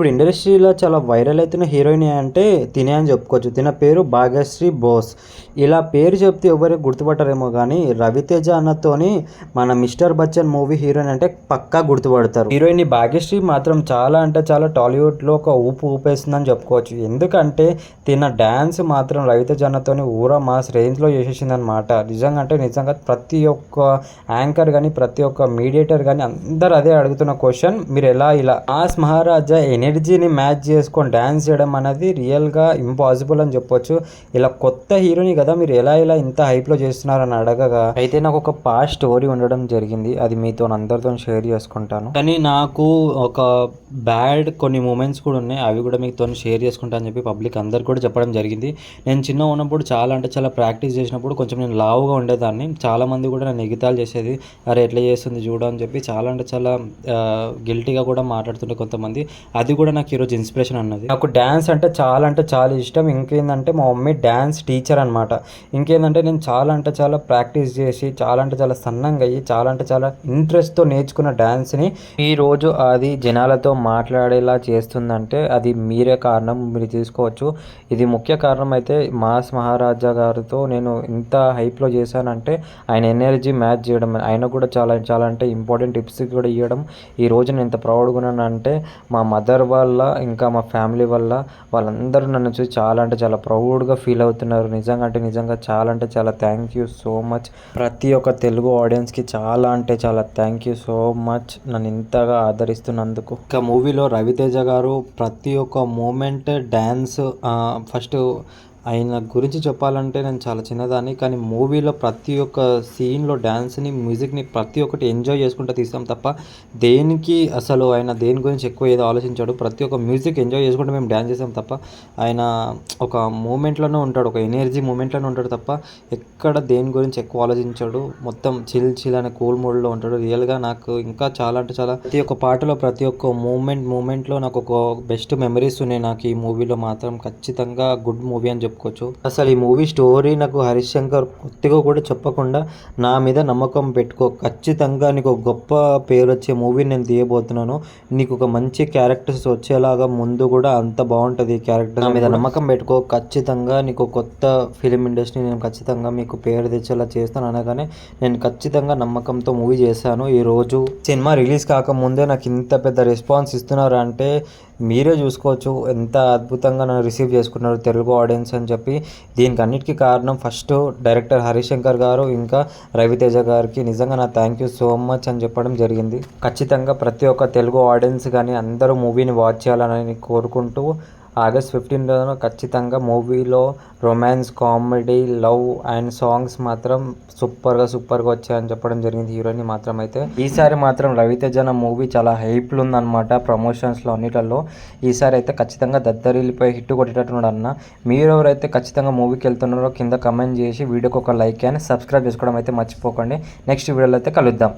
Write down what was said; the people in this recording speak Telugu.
ఇప్పుడు ఇండస్ట్రీలో చాలా వైరల్ అవుతున్న హీరోయిన్ అంటే తినే అని చెప్పుకోవచ్చు. తిన పేరు భాగ్యశ్రీ బోస్. ఇలా పేరు చెప్తే ఎవరికి గుర్తుపట్టరేమో కానీ రవితేజ అన్నతోని మన మిస్టర్ బచ్చన్ మూవీ హీరోయిన్ అంటే పక్కా గుర్తుపడతారు. హీరోయిన్ భాగ్యశ్రీ మాత్రం చాలా అంటే చాలా టాలీవుడ్లో ఒక ఊపు ఊపేస్తుందని చెప్పుకోవచ్చు. ఎందుకంటే తిన డ్యాన్స్ మాత్రం రవితేజ అన్నతోని ఊర మాస్ రేంజ్లో చేసేసింది అనమాట నిజంగా అంటే నిజంగా ప్రతి ఒక్క యాంకర్ కానీ ప్రతి ఒక్క మీడియేటర్ కానీ అందరు అదే అడుగుతున్న క్వశ్చన్ మీరు ఎలా ఇలా? మాస్ మహారాజా ఎనర్జీని మ్యాచ్ చేసుకొని డ్యాన్స్ చేయడం అనేది రియల్గా ఇంపాసిబుల్ అని చెప్పొచ్చు. ఇలా కొత్త హీరోని కదా మీరు ఎలా ఇలా ఇంత హైప్లో చేస్తున్నారని అడగగా అయితే నాకు ఒక పాస్ట్ స్టోరీ ఉండడం జరిగింది. అది మీతో అందరితో షేర్ చేసుకుంటాను. కానీ నాకు ఒక బ్యాడ్ కొన్ని మూమెంట్స్ కూడా ఉన్నాయి. అవి కూడా మీతో షేర్ చేసుకుంటా అని చెప్పి పబ్లిక్ అందరు కూడా చెప్పడం జరిగింది. నేను చిన్న ఉన్నప్పుడు చాలా అంటే చాలా ప్రాక్టీస్ చేసినప్పుడు కొంచెం నేను లావుగా ఉండేదాన్ని. చాలామంది కూడా నన్ను ఎగితాలు చేసేది అరే ఎట్లా చేస్తుంది? చూడు అని చెప్పి చాలా అంటే చాలా గిల్టీగా కూడా మాట్లాడుతుండే కొంతమంది. అది కూడా నాకు ఈరోజు ఇన్స్పిరేషన్ అన్నది. నాకు డ్యాన్స్ అంటే చాలా అంటే చాలా ఇష్టం. ఇంకేందంటే మా మమ్మీ డ్యాన్స్ టీచర్ అనమాట ఇంకేందంటే నేను చాలా అంటే చాలా ప్రాక్టీస్ చేసి చాలా అంటే చాలా సన్నంగా అయ్యి చాలా అంటే చాలా ఇంట్రెస్ట్తో నేర్చుకున్న డ్యాన్స్ని ఈరోజు అది జనాలతో మాట్లాడేలా చేస్తుందంటే అది మీరే కారణం. మీరు తీసుకోవచ్చు ఇది ముఖ్య కారణం అయితే మాస్ మహారాజా గారితో నేను ఇంత హైప్లో చేశానంటే ఆయన ఎనర్జీ మ్యాచ్ చేయడం ఆయన కూడా చాలా చాలా అంటే ఇంపార్టెంట్ టిప్స్ కూడా ఇవ్వడం ఈ రోజు నేను ఎంత ప్రౌడ్గా ఉన్నానంటే మా మదర్ వల్ల ఇంకా మా ఫ్యామిలీ వల్ల వాళ్ళందరూ నన్ను చూసి చాలా అంటే చాలా ప్రౌడ్గా ఫీల్ అవుతున్నారు. నిజంగా అంటే నిజంగా చాలా అంటే చాలా థ్యాంక్ యూ సో మచ్ ప్రతి ఒక్క తెలుగు ఆడియన్స్కి చాలా అంటే చాలా థ్యాంక్ యూ సో మచ్ నన్ను ఇంతగా ఆదరిస్తున్నందుకు. ఇక మూవీలో రవితేజ గారు ప్రతి ఒక్క మూమెంట్ డ్యాన్స్ ఫస్ట్ ఆయన గురించి చెప్పాలంటే నేను చాలా చిన్నదాన్ని కానీ మూవీలో ప్రతి ఒక్క సీన్లో డ్యాన్స్ని మ్యూజిక్ని ప్రతి ఒక్కటి ఎంజాయ్ చేసుకుంటూ తీస్తాం తప్ప దేనికి అసలు ఆయన దేని గురించి ఎక్కువ ఏదో ఆలోచించాడు ప్రతి ఒక్క మ్యూజిక్ ఎంజాయ్ చేసుకుంటూ మేము డ్యాన్స్ చేసాం తప్ప ఆయన ఒక మూమెంట్లోనే ఉంటాడు ఒక ఎనర్జీ మూమెంట్లోనే ఉంటాడు తప్ప ఎక్కడ దేని గురించి ఎక్కువ ఆలోచించాడు మొత్తం చిల్ చిల్ అనే కూల్ మూడ్లో ఉంటాడు. రియల్గా నాకు ఇంకా చాలా అంటే చాలా ప్రతి ఒక్క పాటలో ప్రతి ఒక్క మూమెంట్ మూమెంట్లో నాకు ఒక బెస్ట్ మెమరీస్ ఉన్నాయి నాకు ఈ మూవీలో మాత్రం. ఖచ్చితంగా గుడ్ మూవీ అని చెప్పుకోవచ్చు. అసలు ఈ మూవీ స్టోరీ నాకు హరీష్ శంకర్ కొద్దిగా కూడా చెప్పకుండా నా మీద నమ్మకం పెట్టుకో ఖచ్చితంగా నీకు ఒక గొప్ప పేరు వచ్చే మూవీ నేను తీయబోతున్నాను. నీకు ఒక మంచి క్యారెక్టర్స్ వచ్చేలాగా ముందు కూడా అంత బాగుంటుంది ఈ క్యారెక్టర్. నా మీద నమ్మకం పెట్టుకో ఖచ్చితంగా నీకు కొత్త ఫిలిం ఇండస్ట్రీ నేను ఖచ్చితంగా మీకు పేరు తెచ్చేలా చేస్తాను అనగానే నేను ఖచ్చితంగా నమ్మకంతో మూవీ చేశాను. ఈరోజు సినిమా రిలీజ్ కాకముందే నాకు ఇంత పెద్ద రెస్పాన్స్ ఇస్తున్నారు అంటే మీరే చూసుకోవచ్చు. ఎంత అద్భుతంగా నన్ను రిసీవ్ చేసుకున్నారు తెలుగు ఆడియన్స్ అని చెప్పి దీనికి అన్నిటికీ కారణం ఫస్ట్ డైరెక్టర్ హరిశంకర్ గారు ఇంకా రవితేజ గారికి నిజంగా నా థ్యాంక్ యూ సో మచ్ అని చెప్పడం జరిగింది. ఖచ్చితంగా ప్రతి ఒక్క తెలుగు ఆడియన్స్ కానీ అందరూ మూవీని వాచ్ చేయాలని కోరుకుంటూ ఆగస్ట్ ఫిఫ్టీన్లో ఖచ్చితంగా మూవీలో romance comedy love and songs మాత్రం సూపర్గా సూపర్గా వచ్చాయని చెప్పడం జరిగింది. హీరోయిన్ మాత్రం అయితే ఈసారి మాత్రం రవితేజ నా మూవీ చాలా హైప్లు ఉందన్నమాట ప్రమోషన్స్లో అన్నిటిలో ఈసారి అయితే ఖచ్చితంగా దద్దరిల్లిపోయి హిట్ కొట్టేటట్టున్నాడు అన్న. మీరు ఎవరైతే ఖచ్చితంగా మూవీకి వెళ్తున్నారో కింద కమెంట్ చేసి వీడియోకి ఒక లైక్ అని సబ్స్క్రైబ్ చేసుకోవడం అయితే మర్చిపోకండి. నెక్స్ట్ వీడియోలో అయితే కలుద్దాం.